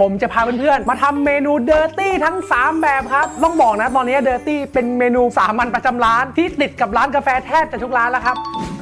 ผมจะพาเพื่อนๆ มาทำเมนูเดอร์ตี้ทั้ง 3 แบบครับ ต้องบอกนะตอนนี้เดอร์ตี้เป็นเมนูสามัญประจำร้าน ที่ติดกับร้านกาแฟแทบจะทุกร้านแล้วครับ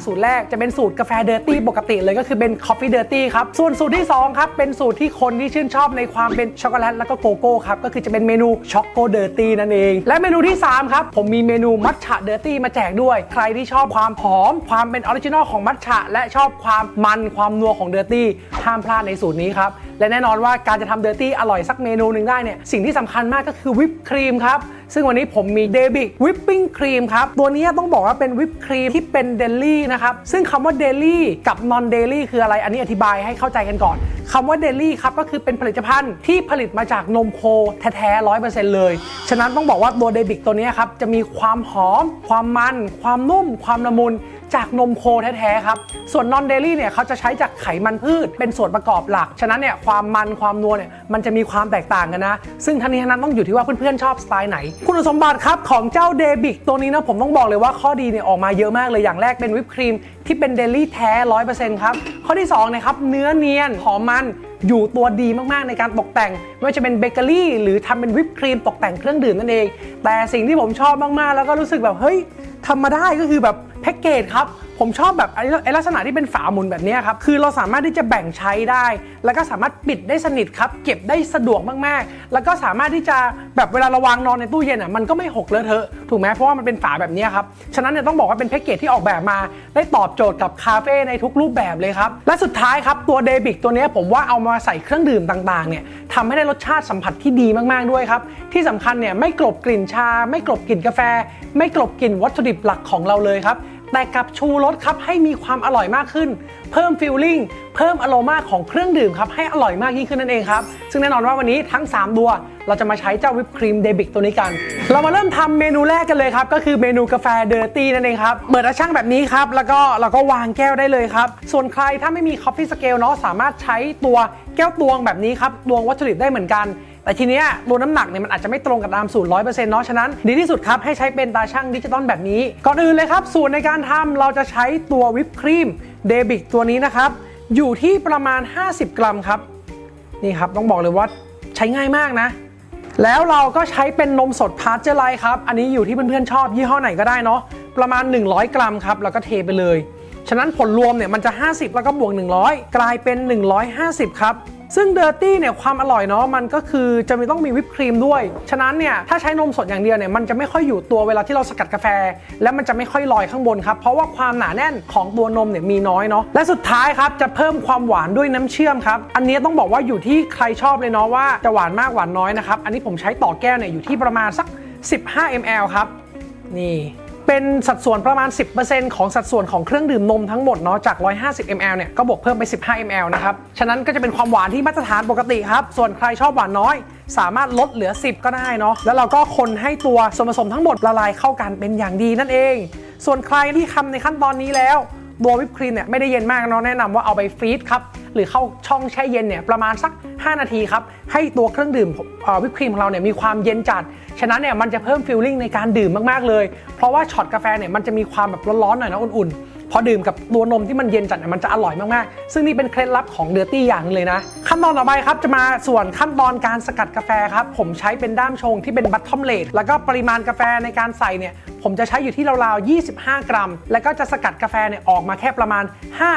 สูตรแรกจะเป็นสูตรกาแฟเดอร์ตี้ปกติเลยก็คือเป็นคอฟฟี่เดอร์ตี้ครับ ส่วนสูตรที่ 2 ครับ เป็นสูตรที่คนที่ชื่นชอบในความเป็นช็อกโกแลตแล้วก็โกโก้ครับ ก็คือจะเป็นเมนูช็อกโกเดอร์ตี้นั่นเอง และเมนูที่ 3 ครับ ผมมีเมนูมัทฉะเดอร์ตี้มาแจกด้วย ใครที่ชอบความหอม ความเป็นออริจินอลของมัทฉะและชอบความมันความนัวของเดอร์ตี้ห้ามพลาดในสูตรนี้ครับ และแน่นอนว่าการจะทำเดอร์ตี้อร่อยสักเมนูหนึ่งได้เนี่ยสิ่งที่สำคัญมากก็คือวิปครีมครับ ซึ่งวันนี้ผมมีเดบิกวิปปิ้งครีมครับ ตัวนี้ต้องบอกว่าเป็นวิปครีมที่เป็นเดลี่นะครับ ซึ่งคำว่าเดลี่กับนอนเดลี่คืออะไรอันนี้อธิบายให้เข้าใจกันก่อนคำว่าเดลี่ครับก็คือเป็นผลิตภัณฑ์ที่ผลิตมาจากนมโคแท้ๆร้อยเปอร์เซ็นต์เลย ฉะนั้นต้องบอกว่าตัวเดบิกตัวนี้ครับจะมีความหอม ความมัน ความนุ่ม ความละมุน จากนมโคแท้ๆครับ ส่วนนอนเดลี่เนี่ยเขาจะใช้จากไขมันพืชเป็นส่วนประกอบหลัก ฉะนั้นเนี่ยความมันความนัวเนี่ยมันจะมีความแตกต่างกันนะ ซึ่งทั้งนี้ทั้งนั้นต้องอยู่ที่ว่าเพื่อนๆชอบสไตล์ไหน คุณสมบัติครับของเจ้าเดบิกตัวนี้นะผมต้องบอกเลยว่าข้อดีเนี่ยออกมาเยอะมากเลยอย่างแรกเป็นวิปครีมที่เป็นเดลี่แท้ร้อยเปอร์เซ็นต์ครับ ข้อที่2นะครับเนื้อเนียนหอมมันอยู่ตัวดีมากๆในการตกแต่ง ไม่ว่าจะเป็นเบเกอรี่ หรือทำเป็นวิปครีมตกแต่งเครื่องดื่มนั่นเอง แต่สิ่งที่ผมชอบมากๆ แล้วก็รู้สึกแบบเฮ้ยทำมาได้ก็คือแบบ พ็กเกจครับ ผมชอบแบบไอ้ลักษณะที่เป็นฝาหมุนแบบนี้ครับ คือเราสามารถที่จะแบ่งใช้ได้ แล้วก็สามารถปิดได้สนิทครับ เก็บได้สะดวกมากๆ แล้วก็สามารถที่จะแบบเวลาเราวางนอนในตู้เย็นอะมันก็ไม่หกเลอะเทอะถูกไหมเพราะว่ามันเป็นฝาแบบนี้ครับ ฉะนั้นเนี่ยต้องบอกว่าเป็นแพ็กเกจที่ออกแบบมาได้ตอบโจทย์กับคาเฟ่ในทุกรูปแบบเลยครับ และสุดท้ายครับตัวเดบิกตัวนี้ผมว่าเอามาใส่เครื่องดื่มต่างๆเนี่ยทำให้ได้รสชาติสัมผัสที่ดีมากๆด้วยครับ ที่สำคัญเนี่ยไม่กลบกลิ่นชา ไม่กลบกลิ่นกาแฟ ไม่กลบกลิ่นวัตถุดิบหลักของเราเลยครับ แต่กับชูรสครับให้มีความอร่อยมากขึ้น เพิ่มฟิลลิ่งเพิ่มอโรมาของเครื่องดื่มครับให้อร่อยมากยิ่งขึ้นนั่นเองครับ ซึ่งแน่นอนว่าวันนี้ทั้ง 3 ตัวเราจะมาใช้เจ้าวิปครีมเดบิกตัวนี้กัน เรามาเริ่มทำเมนูแรกกันเลยครับ ก็คือเมนูกาแฟเดอร์ตี้นั่นเองครับเปิดกระช่างแบบนี้ครับ แล้วก็เราก็วางแก้วได้เลยครับ ส่วนใครถ้าไม่มี Coffee Scale เนาะสามารถใช้ตัวแก้วตวงแบบนี้ครับตวงวัตถุดิบได้เหมือนกัน แต่ทีเนี้ยตัวน้ำหนักเนี่ยมันอาจจะไม่ตรงกับตามสูตร100%เนาะฉะนั้นดีที่สุดครับให้ใช้เป็นตาช่างดิจิตอลแบบนี้ ก่อนอื่นเลยครับ สูตรในการทำเราจะใช้ตัววิปครีมเดบิกตัวนี้นะครับอยู่ที่ประมาณ 50 กรัมครับนี่ครับต้องบอกเลยว่าใช้ง่ายมากนะแล้วเราก็ใช้เป็นนมสดพาสเจอร์ไลครับ อันนี้อยู่ที่เพื่อนๆชอบยี่ห้อไหนก็ได้เนาะ ประมาณ 100 กรัมครับ แล้วก็เทไปเลย ฉะนั้นผลรวมเนี่ยมันจะ 50 แล้วก็บวก 100 กลายเป็น 150 ครับ ซึ่งเดอร์ตี้เนี่ยความอร่อยเนาะมันก็คือจะมีต้องมีวิปครีมด้วย ฉะนั้นเนี่ยถ้าใช้นมสดอย่างเดียวเนี่ยมันจะไม่ค่อยอยู่ตัวเวลาที่เราสกัดกาแฟ และมันจะไม่ค่อยลอยข้างบนครับ เพราะว่าความหนาแน่นของตัวนมเนี่ยมีน้อยเนาะและสุดท้ายครับจะเพิ่มความหวานด้วยน้ำเชื่อมครับ อันนี้ต้องบอกว่าอยู่ที่ใครชอบเลยเนาะว่าจะหวานมากหวานน้อยนะครับอันนี้ผมใช้ต่อแก้วเนี่ยอยู่ที่ประมาณสัก 15 ml ครับนี่ เป็นสัดส่วนประมาณ 10%ของสัดส่วนของเครื่องดื่มนมทั้งหมดเนาะจาก 150 ml เนี่ยก็บวกเพิ่มไป 15 ml นะครับ ฉะนั้นก็จะเป็นความหวานที่มาตรฐานปกติครับ ส่วนใครชอบหวานน้อย สามารถลดเหลือ 10 ก็ได้เนาะแล้วเราก็คนให้ตัวส่วนผสมทั้งหมดละลายเข้ากันเป็นอย่างดีนั่นเอง ส่วนใครที่ทำในขั้นตอนนี้แล้วตัววิปครีมเนี่ยไม่ได้เย็นมากเนาะแนะนำว่าเอาไปฟรีซครับ หรือเข้าช่องแช่เย็นเนี่ยประมาณสัก 5 นาทีครับ ให้ตัวเครื่องดื่มวิปครีมของเราเนี่ยมีความเย็นจัด ฉะนั้นเนี่ยมันจะเพิ่มฟิลลิ่งในการดื่มมากๆเลย เพราะว่าช็อตกาแฟเนี่ยมันจะมีความแบบร้อนๆหน่อยนะอุ่นๆ พอดื่มกับตัวนมที่มันเย็นจัดเนี่ยมันจะอร่อยมากๆ ซึ่งนี่เป็นเคล็ดลับของเดอร์ตี้อย่างนึงเลยนะ ขั้นตอนต่อไปครับจะมาส่วนขั้นตอนการสกัดกาแฟครับ ผมใช้เป็นด้ามชงที่เป็นบัตทอมเลดแล้วก็ปริมาณกาแฟในการใส่เนี่ย ผมจะใช้อยู่ที่ราวๆ 25 กรัม แล้วก็จะสกัดกาแฟเนี่ยออกมาแค่ประมาณ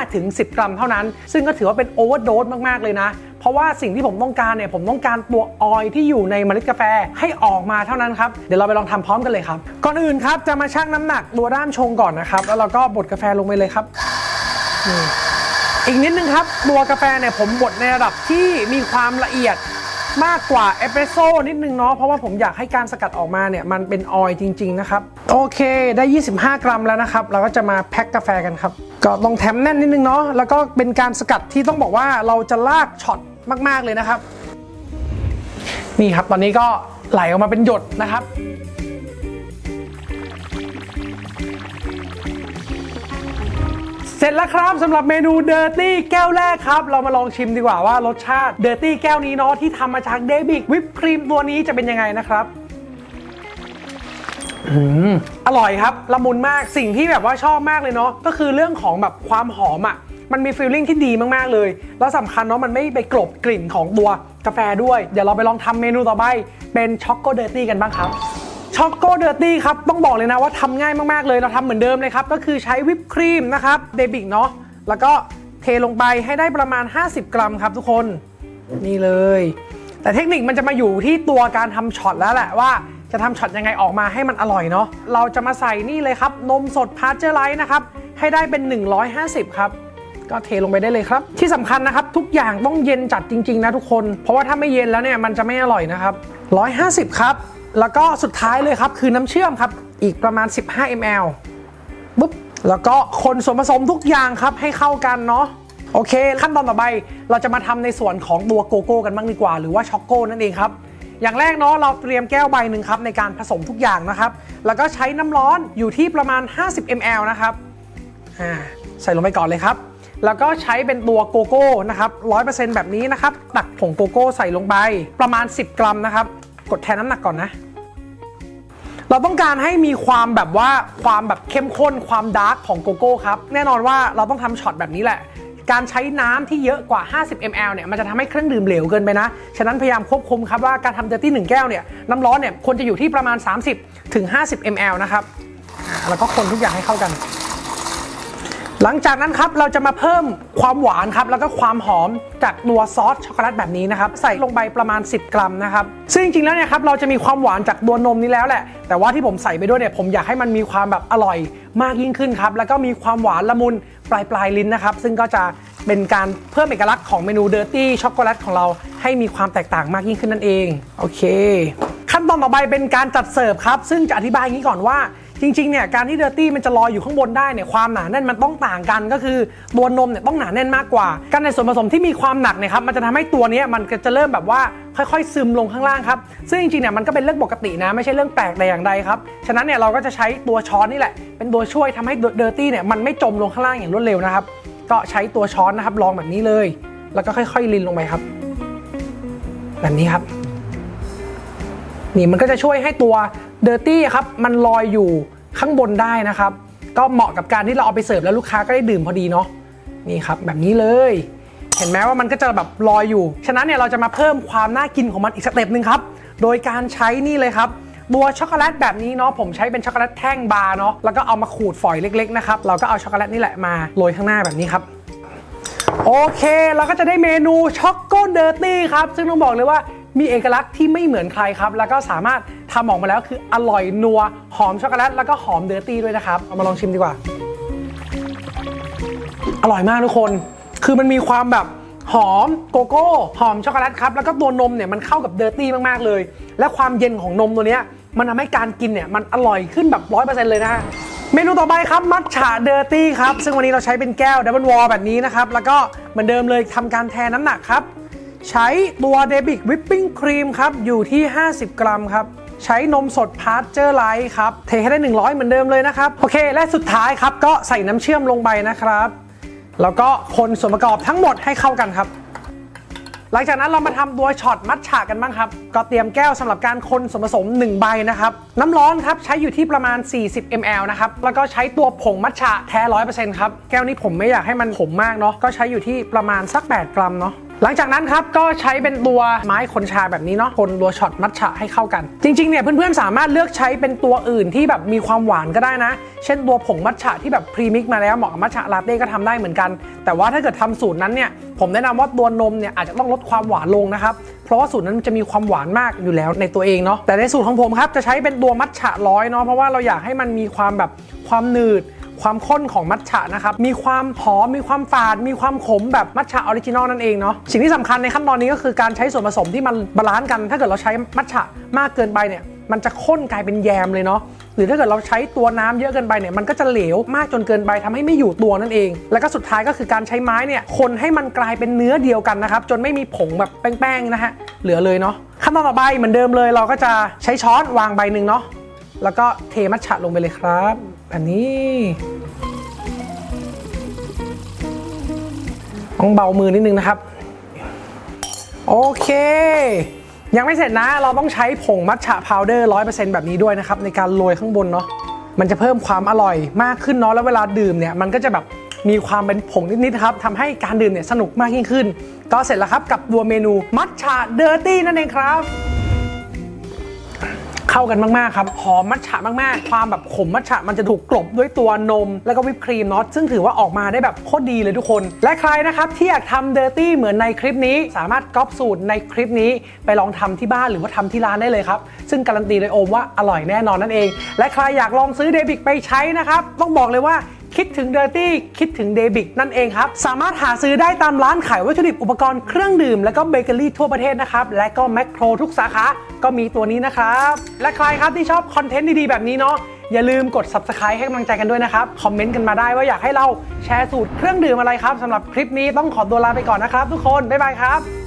5-10 กรัมเท่านั้น ซึ่งก็ถือว่าเป็นโอเวอร์โดสมากๆเลยนะ เพราะว่าสิ่งที่ผมต้องการเนี่ยผมต้องการตัวออยที่อยู่ในเมล็ดกาแฟให้ออกมาเท่านั้นครับเดี๋ยวเราไปลองทำพร้อมกันเลยครับ ก่อนอื่นครับจะมาชั่งน้ำหนักตัวด้ามชงก่อนนะครับ แล้วเราก็บดกาแฟลงไปเลยครับอีกนิดนึงครับตัวกาแฟเนี่ยผมบดในระดับที่มีความละเอียดมากกว่าเอสเปรสโซ่นิดนึงเนาะเพราะว่าผมอยากให้การสกัดออกมาเนี่ยมันเป็นออยจริง ๆ นะครับ โอเคได้ 25 กรัมแล้วนะครับ เราก็จะมาแพ็คกาแฟกันครับ ก็ต้องแถมแน่นนิดนึงเนาะแล้วก็เป็นการสกัดที่ต้องบอกว่าเราจะลากช็อต มาก ๆ เลยนะครับ นี่ครับตอนนี้ก็ไหลออกมาเป็นหยดนะครับเสร็จแล้วครับสำหรับเมนูเดอร์ตี้แก้วแรกครับ เรามาลองชิมดีกว่าว่ารสชาติเดอร์ตี้แก้วนี้เนาะที่ทำมาจากเดบิกวิปครีมตัวนี้จะเป็นยังไงนะครับอืมอร่อยครับละมุนมากสิ่งที่แบบว่าชอบมากเลยเนาะก็คือเรื่องของแบบความหอมอะ มันมีฟีลลิ่งที่ดีมากๆเลย แล้วสำคัญเนาะมันไม่ไปกลบกลิ่นของตัวกาแฟด้วย เดี๋ยวเราไปลองทำเมนูต่อไป เป็นช็อกโกเดอร์ตี้กันบ้างครับช็อกโกเดอร์ตี้ครับ ต้องบอกเลยนะว่าทำง่ายมากๆเลยเราทำเหมือนเดิมเลยครับ ก็คือใช้วิปครีมนะครับเดบิกเนาะแล้วก็เทลงไปให้ได้ประมาณ 50 กรัมครับทุกคนนี่เลย แต่เทคนิคมันจะมาอยู่ที่ตัวการทำช็อตแล้วแหละว่าจะทำช็อตยังไงออกมาให้มันอร่อยเนาะเราจะมาใส่นี่เลยครับ นมสดพาสเจอร์ไลท์นะครับให้ได้เป็น 150 ครับ ก็เทลงไปได้เลยครับ ที่สำคัญนะครับ ทุกอย่างต้องเย็นจัดจริงๆนะทุกคน เพราะว่าถ้าไม่เย็นแล้วเนี่ยมันจะไม่อร่อยนะครับ 150 ครับ แล้วก็สุดท้ายเลยครับคือน้ำเชื่อมครับ อีกประมาณ 15 ml ปุ๊บแล้วก็คนส่วนผสมทุกอย่างครับให้เข้ากันเนาะโอเค ขั้นตอนต่อไปเราจะมาทำในส่วนของตัวโกโก้กันบ้างดีกว่า หรือว่าช็อกโก้นั่นเองครับอย่างแรกเนาะเราเตรียมแก้วใบหนึ่งครับในการผสมทุกอย่างนะครับ แล้วก็ใช้น้ำร้อนอยู่ที่ประมาณ 50 ml นะครับอ่าใส่ลงไปก่อนเลยครับ แล้วก็ใช้เป็นตัวโกโก้นะครับ100%แบบนี้นะครับ ตักผงโกโก้ใส่ลงไปประมาณ 10 กรัมนะครับ กดแทนน้ำหนักก่อนนะ เราต้องการให้มีความแบบว่าความแบบเข้มข้นความดาร์กของโกโก้ครับ แน่นอนว่าเราต้องทำช็อตแบบนี้แหละการใช้น้ำที่เยอะกว่า 50 ml เนี่ย มันจะทำให้เครื่องดื่มเหลวเกินไปนะ ฉะนั้นพยายามควบคุมครับว่าการทำเดอร์ตี้หนึ่งแก้วเนี่ย น้ำร้อนเนี่ยควรจะอยู่ที่ประมาณ 30 ถึง 50 ml นะครับ แล้วก็คนทุกอย่างให้เข้ากัน หลังจากนั้นครับเราจะมาเพิ่มความหวานครับแล้วก็ความหอมจากตัวซอสช็อกโกแลตแบบนี้นะครับใส่ลงไปประมาณ 10 กรัมนะครับซึ่งจริงๆแล้วเนี่ยครับเราจะมีความหวานจากตัวนมนี้แล้วแหละ แต่ว่าที่ผมใส่ไปด้วยเนี่ยผมอยากให้มันมีความแบบอร่อยมากยิ่งขึ้นครับแล้วก็มีความหวานละมุนปลายปลายลิ้นนะครับซึ่งก็จะเป็นการเพิ่มเอกลักษณ์ของเมนูเดอร์ตี้ช็อกโกแลตของเราให้มีความแตกต่างมากยิ่งขึ้นนั่นเองโอเค ขั้นตอนต่อไปเป็นการจัดเสิร์ฟครับซึ่งจะอธิบายอย่างนี้ก่อนว่า จริงๆเนี่ยการที่เดอร์ตี้มันจะลอยอยู่ข้างบนได้เนี่ยความหนาแน่นมันต้องต่างกันก็คือตัวนมเนี่ยต้องหนาแน่นมากกว่าการในส่วนผสมที่มีความหนักเนี่ยครับมันจะทำให้ตัวนี้มันจะเริ่มแบบว่าค่อยๆ ซึมลงข้างล่างครับ ซึ่งจริงๆเนี่ยมันก็เป็นเรื่องปกตินะ ไม่ใช่เรื่องแปลกแต่อย่างใดครับ ฉะนั้นเนี่ยเราก็จะใช้ตัวช้อนนี่แหละ เป็นตัวช่วยทำให้เดอร์ตี้เนี่ยมันไม่จมลงข้างล่างอย่างรวดเร็วนะครับ ก็ใช้ตัวช้อนนะครับลองแบบนี้เลย แล้วก็ค่อยๆลินลงไปครับ แบบนี้ครับ นี่มันก็จะช่วยให้ตัวเดอร์ตี้ครับมันลอยอยู่ ข้างบนได้นะครับ ก็เหมาะกับการที่เราเอาไปเสิร์ฟแล้วลูกค้าก็ได้ดื่มพอดีเนาะนี่ครับแบบนี้เลย เห็นไหมว่ามันก็จะแบบลอยอยู่ ฉะนั้นเนี่ยเราจะมาเพิ่มความน่ากินของมันอีกสเต็ปหนึ่งครับ โดยการใช้นี่เลยครับตัวช็อกโกแลตแบบนี้เนาะผมใช้เป็นช็อกโกแลตแท่งบาร์เนาะแล้วก็เอามาขูดฝอยเล็กๆนะครับเราก็เอาช็อกโกแลตนี่แหละมาโรยข้างหน้าแบบนี้ครับโอเคเราก็จะได้เมนูช็อกโกเดอร์ตี้ครับซึ่งต้องบอกเลยว่ามีเอกลักษณ์ที่ไม่เหมือนใครครับ แล้วก็สามารถ ทำออกมาแล้วคืออร่อยนัว หอมช็อกโกแลตแล้วก็หอมเดอร์ตี้ด้วยนะครับ เอามาลองชิมดีกว่า อร่อยมากทุกคน คือมันมีความแบบหอมโกโก้หอมช็อกโกแลตครับแล้วก็ตัวนมเนี่ยมันเข้ากับเดอร์ตี้มากๆเลย และความเย็นของนมตัวเนี้ยมันทำให้การกินเนี่ยมันอร่อยขึ้นแบบร้อยเปอร์เซ็นต์เลยนะเมนูต่อไปครับมัทฉะเดอร์ตี้ครับซึ่งวันนี้เราใช้เป็นแก้วดับเบิลวอลแบบนี้นะครับ แล้วก็เหมือนเดิมเลยทำการแทนน้ำหนักครับ ใช้ตัวเดบิกวิปปิ้งครีมครับ อยู่ที่ 50 กรัมครับ ใช้นมสดพาสเจอร์ไลท์ครับ เทให้ได้ 100 เหมือนเดิมเลยนะครับ โอเค และสุดท้ายครับก็ใส่น้ำเชื่อมลงไปนะครับ แล้วก็คนส่วนประกอบทั้งหมดให้เข้ากันครับ หลังจากนั้นเรามาทำตัวช็อตมัทฉะกันบ้างครับ ก็เตรียมแก้วสำหรับการคนส่วนผสม 1 ใบนะครับ น้ำร้อนครับใช้อยู่ที่ประมาณ 40 ml นะครับ แล้วก็ใช้ตัวผงมัทฉะแท้ 100%ครับ แก้วนี้ผมไม่อยากให้มันขมมากเนาะ ก็ใช้อยู่ที่ประมาณสัก 8 กรัมเนาะ หลังจากนั้นครับก็ใช้เป็นตัวไม้คนชาแบบนี้เนาะคนตัวช็อตมัทฉะให้เข้ากัน จริงๆเนี่ยเพื่อนๆสามารถเลือกใช้เป็นตัวอื่นที่แบบมีความหวานก็ได้นะ เช่นตัวผงมัทฉะที่แบบพรีมิกมาแล้วเหมาะกับมัทฉะลาเต้ก็ทำได้เหมือนกัน แต่ว่าถ้าเกิดทำสูตรนั้นเนี่ยผมแนะนำว่าตัวนมเนี่ยอาจจะต้องลดความหวานลงนะครับเพราะว่าสูตรนั้นมันจะมีความหวานมากอยู่แล้วในตัวเองเนาะแต่ในสูตรของผมครับจะใช้เป็นตัวมัทฉะร้อยเนาะเพราะว่าเราอยากให้มันมีความแบบความหนืด ความข้นของมัทฉะนะครับ มีความหอม มีความฝาด มีความขมแบบมัทฉะออริจินอลนั่นเองเนาะ สิ่งที่สำคัญในขั้นตอนนี้ก็คือการใช้ส่วนผสมที่มันบาลานซ์กัน ถ้าเกิดเราใช้มัทฉะมากเกินไปเนี่ยมันจะข้นกลายเป็นแยมเลยเนาะหรือถ้าเกิดเราใช้ตัวน้ำเยอะเกินไปเนี่ยมันก็จะเหลวมากจนเกินไปทำให้ไม่อยู่ตัวนั่นเอง แล้วก็สุดท้ายก็คือการใช้ไม้เนี่ยคนให้มันกลายเป็นเนื้อเดียวกันนะครับจนไม่มีผงแบบแป้งๆนะฮะเหลือเลยเนาะขั้นตอนต่อไปเหมือนเดิมเลย เราก็จะใช้ช้อนวางใบหนึ่งเนาะแล้วก็เทมัทฉะลงไปเลยครับ อันนี้ ต้องเบามือนิดนึงนะครับ โอเค ยังไม่เสร็จนะ เราต้องใช้ผงมัทฉะพาวเดอร์ร้อยเปอร์เซ็นต์แบบนี้ด้วยนะครับ ในการโรยข้างบนเนาะมันจะเพิ่มความอร่อยมากขึ้นเนาะแล้วเวลาดื่มเนี่ยมันก็จะแบบมีความเป็นผงนิดๆครับทำให้การดื่มเนี่ยสนุกมากยิ่งขึ้น ก็เสร็จแล้วครับกับตัวเมนูมัทฉะเดอร์ตี้นั่นเองครับ เข้ากันมาก ๆ ครับ หอมมัทฉะมาก ๆ ความแบบขมมัทฉะมันจะถูกกลบด้วยตัวนม แล้วก็วิปครีมเนาะซึ่งถือว่าออกมาได้แบบโคตรดีเลยทุกคน และใครนะครับที่อยากทำเดอร์ตี้เหมือนในคลิปนี้ สามารถก๊อปสูตรในคลิปนี้ไปลองทำที่บ้านหรือว่าทำที่ร้านได้เลยครับ ซึ่งการันตีเลยโอมว่าอร่อยแน่นอนนั่นเอง และใครอยากลองซื้อเดบิกไปใช้นะครับต้องบอกเลยว่า คิดถึง Dirty คิดถึงเดบิกนั่นเองครับ สามารถหาซื้อได้ตามร้านขายวัตถุดิบอุปกรณ์เครื่องดื่ม และก็เบเกอรี่ทั่วประเทศนะครับ และก็แมคโครทุกสาขา ก็มีตัวนี้นะครับ และใครครับที่ชอบคอนเทนต์ดีๆ แบบนี้เนาะอย่าลืมกด subscribe ให้กำลังใจกันด้วยนะครับ คอมเมนต์กันมาได้ว่าอยากให้เราแชร์สูตรเครื่องดื่มอะไรครับสำหรับคลิปนี้ต้องขอตัวลาไปก่อนนะครับ ทุกคนบ๊ายบายครับ